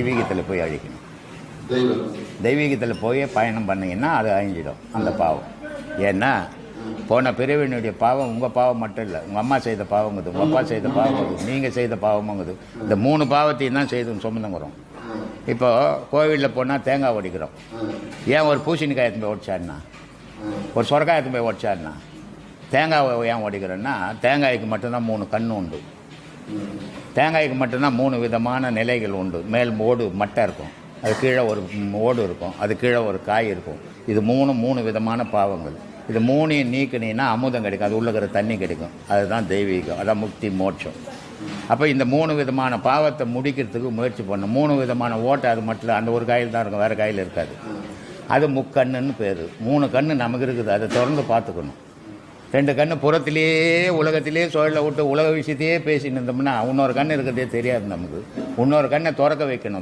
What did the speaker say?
தெய்வீகத்தில் போய் அழிக்கணும். தெய்வீகத்தில் போய் பயணம் பண்ணீங்கன்னா அது அழிஞ்சிடும் அந்த பாவம். ஏன்னா போன பிறவினுடைய பாவம் உங்கள் பாவம் மட்டும் இல்லை உங்கள் அம்மா செய்த பாவங்குது உங்கள் அப்பா செய்த பாவங்குது நீங்கள் செய்த பாவமுங்குது இந்த மூணு பாவத்தையும் தான் செய்து சுமந்துங்கிறோம் இப்போ கோவிலில் போனால் தேங்காய் உடைக்கிறோம் ஏன் ஒரு பூசணிக்காய் எடுத்து போய் உடைச்சாருன்னா ஒரு சொரக்காய் போய் உடைச்சாருன்னா தேங்காய் ஏன் உடைக்கிறோன்னா தேங்காய்க்கு மட்டும்தான் மூணு கண்ணு உண்டு. தேங்காய்க்கு மட்டும்தான் மூணு விதமான நிலைகள் உண்டு. மேல் ஓடு மட்டை இருக்கும். அது கீழே ஒரு ஓடு இருக்கும். அது கீழே ஒரு காய் இருக்கும். இது மூணு மூணு விதமான பாவங்கள். இது மூணையும் நீக்கினீங்கன்னா அமுதம் கிடைக்கும். அது உள்ளே இருக்கிற தண்ணி கிடைக்கும். அதுதான் தெய்வீகம். அதான் முக்தி மோட்சம். அப்போ இந்த மூணு விதமான பாவத்தை முடிக்கிறதுக்கு முயற்சி பண்ணணும். மூணு விதமான ஓட்டை அது மட்டும் அந்த ஒரு காயில் தான் இருக்கும். வேறு காயில் இருக்காது. அது முக்கண்ணுன்னு பேர். மூணு கண்ணு நமக்கு இருக்குது. அதை திறந்து பார்த்துக்கணும். ரெண்டு கண்ணு புறத்திலேயே உலகத்திலே சுழல விட்டு உலக விஷயத்தையே பேசிட்டு இருந்தோம்னா இன்னொரு கண்ணு இருக்கிறதே தெரியாது நமக்கு. இன்னொரு கண்ணை திறக்க வைக்கணும்.